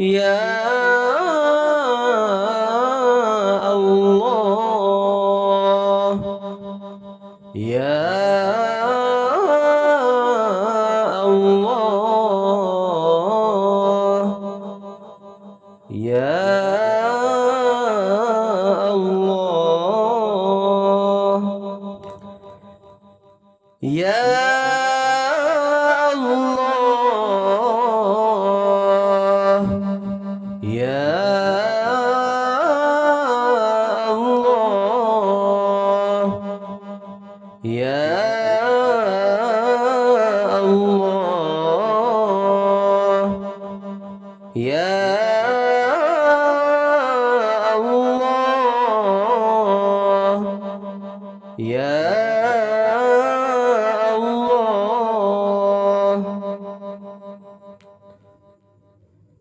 يا الله يا الله يا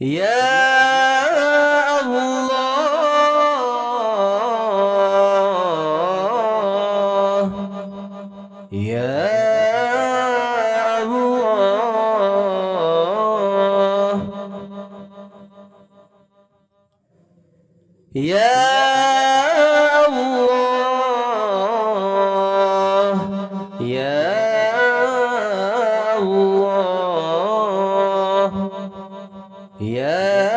يا يا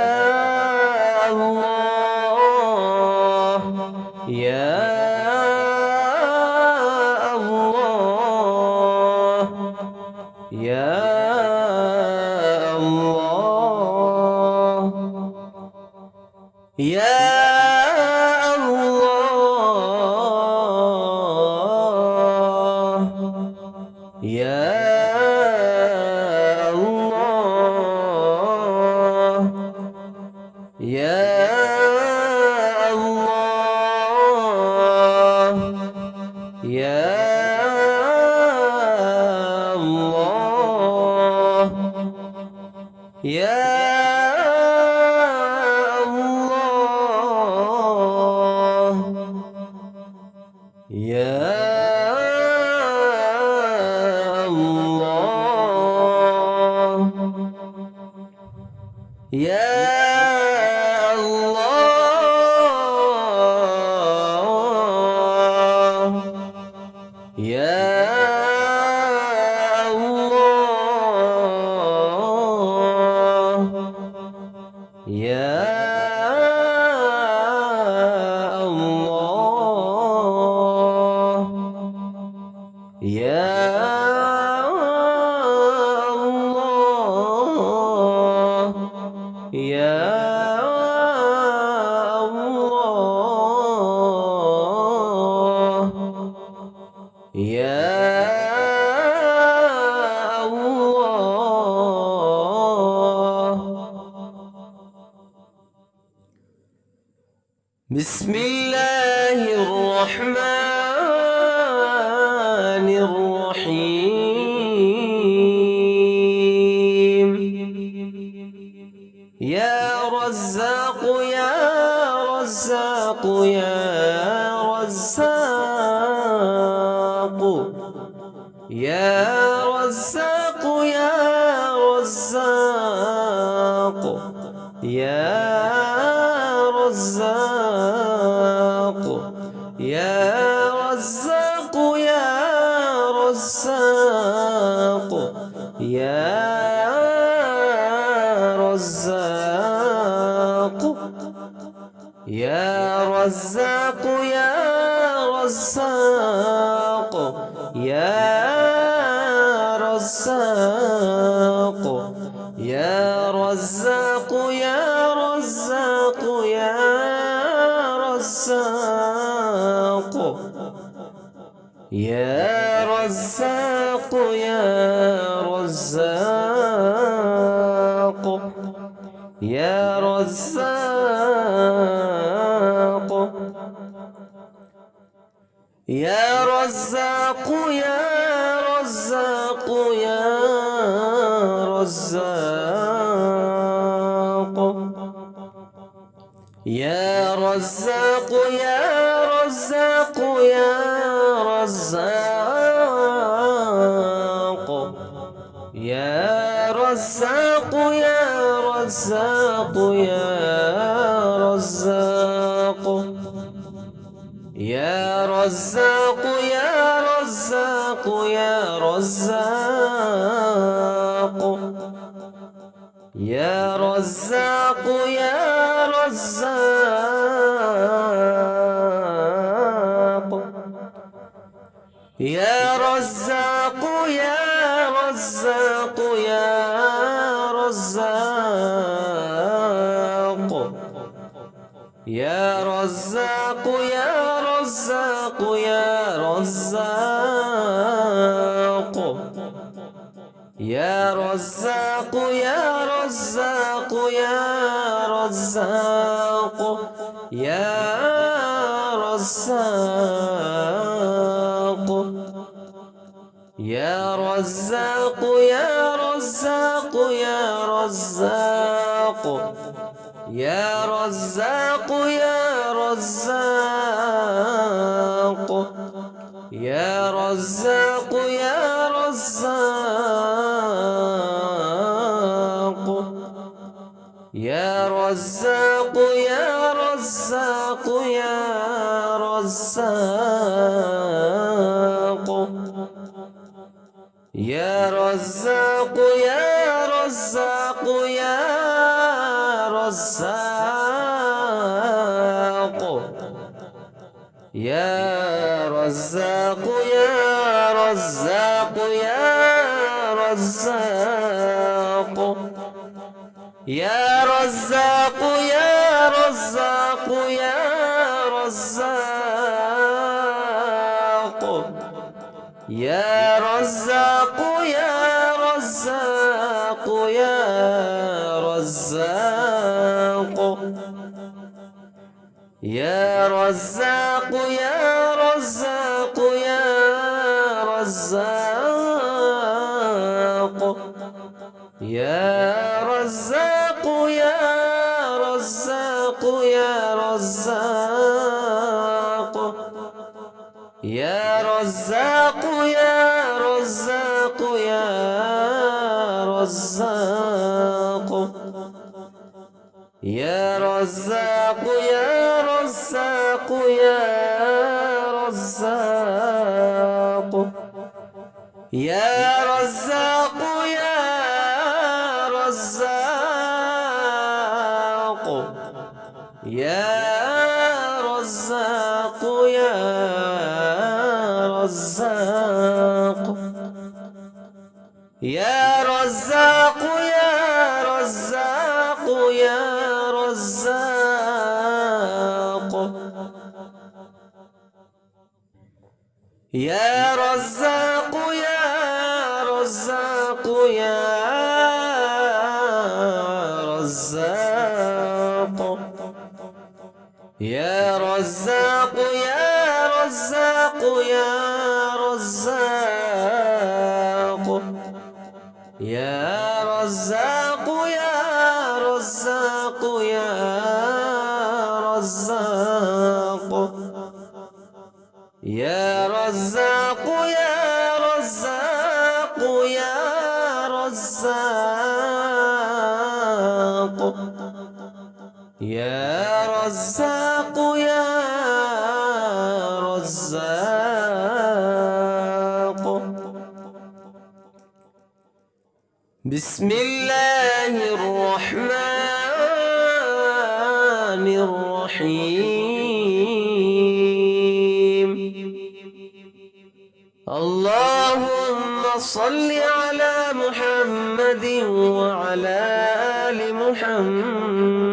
يا Ooh. رزاق يا رزاق. يا رزاق. يا رزاق يا رزاق يا رزاق يا رزاق يا رزاق يا رزاق. رزاق يا رزاق يا رزاق يا رزاق. يا رزاق يا رزاق يا رزاق. يا رزاق يا رزاق يا رزاق. يا رزاق يا رزاق يا رزاق. يا رزاق يا رزاق يا رزاق. يا رزاق. يا رزاق يا رزاق يا رزاق. يا رزاق يا رزاق. يا رزاق يا رزاق. يا رزاق يا رزاق يا رزاق. رزاق يا رزاق يا رزاق يا رزاق يا رزاق يا رزاق يا رزاق يا رزاق يا رزاق يا رزاق يا رزاق يا رزاق. يا رزاق يا رزاق يا رزاق. يا رزاق يا رزاق يا رزاق. يا رزاق يا رزاق يا رزاق. يا رزاق يا رزاق يا رزاق. يا رزاق يا رزاق يا رزاق يا رزاق يا رزاق. يا رزاق يا رزاق يا رزاق. يا رزاق يا رزاق يا يا رزاق يا رزاق. بسم الله الرحمن الرحيم. اللهم صل على محمد وعلى آل محمد.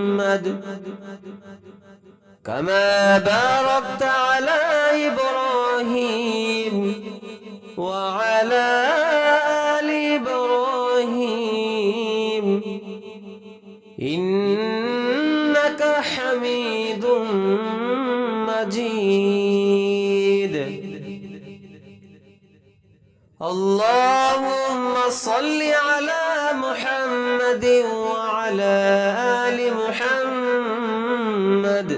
كما باركت على إبراهيم وعلى آل إبراهيم. إنك حميد مجيد. اللهم صل على محمد وعلى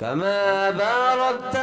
كما باركت